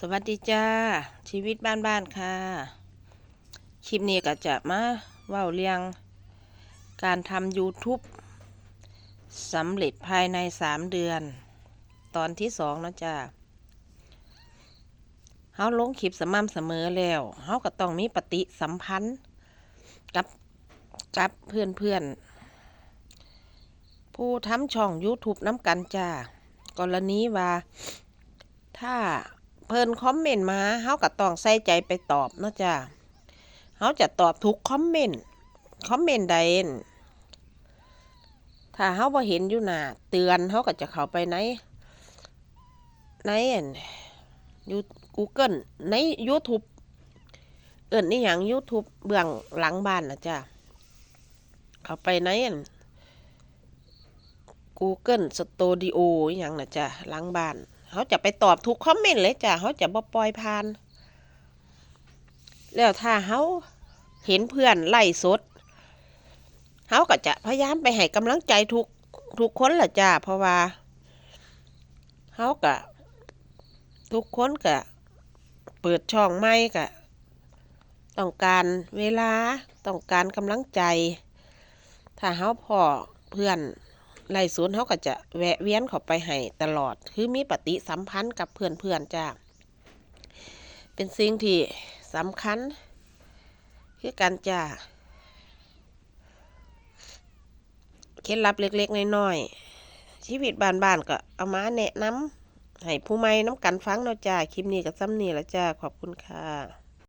สวัสดีจ้า ชีวิตบ้านๆค่ะ คลิปนี้ก็จะมาเว้าเรียง การทำ YouTube สำเร็จภายในสามเดือน ตอนที่สองนะจ้าเฮาลงคลิปสม่ำเสมอแล้วเฮาก็ต้องมีปฏิสัมพันธ์กับกับเพื่อนเพื่อนผู้ทำช่อง YouTube น้ำกันจ้ากรณีว่าถ้า เพิ่นคอมเมนต์มาเฮาก็ต้องใส่ใจไปตอบเนาะจ้าเฮาจะตอบทุกคอมเมนต์คอมเมนต์ใดนั่นถ้าเฮาบ่เห็นอยู่หน้าเตือนเฮาก็จะเข้าไปในในอันยู Google ใน YouTube เอิ้นอีหยัง YouTube เบื้องหลังบ้านนะจ้าเข้าไปในอัน Google Studio อหยังนะจ้ะหลังบ้าน เขาจะไปตอบทุกคอมเมนต์เลยจ้ะเขาจะบ่ปล่อยผ่าน แล้วถ้าเขาเห็นเพื่อนไล่สดเขาก็จะพยายามไปให้กำลังใจทุกทุกคนล่ะจ้ะเพราะว่าเขาก็ทุกคนก็เปิดช่องใหม่ก็ต้องการเวลาต้องการกำลังใจ ถ้าเขาพอเพื่อน ไล่สวนเขาก็จะแวะเวียนเข้าไปให้ตลอด คือมีปฏิสัมพันธ์กับเพื่อนเพื่อนๆจ้าเป็นสิ่งที่สำคัญ คือการจ้าเคล็ดลับเล็กๆน้อยๆชีวิตบ้านๆก็เอามาแนะนำให้ผู้ใหม่น้ำกันฟังเนาะจ้าคลิปนี้ก็ซ้ำนี่ละจ้าขอบคุณค่ะ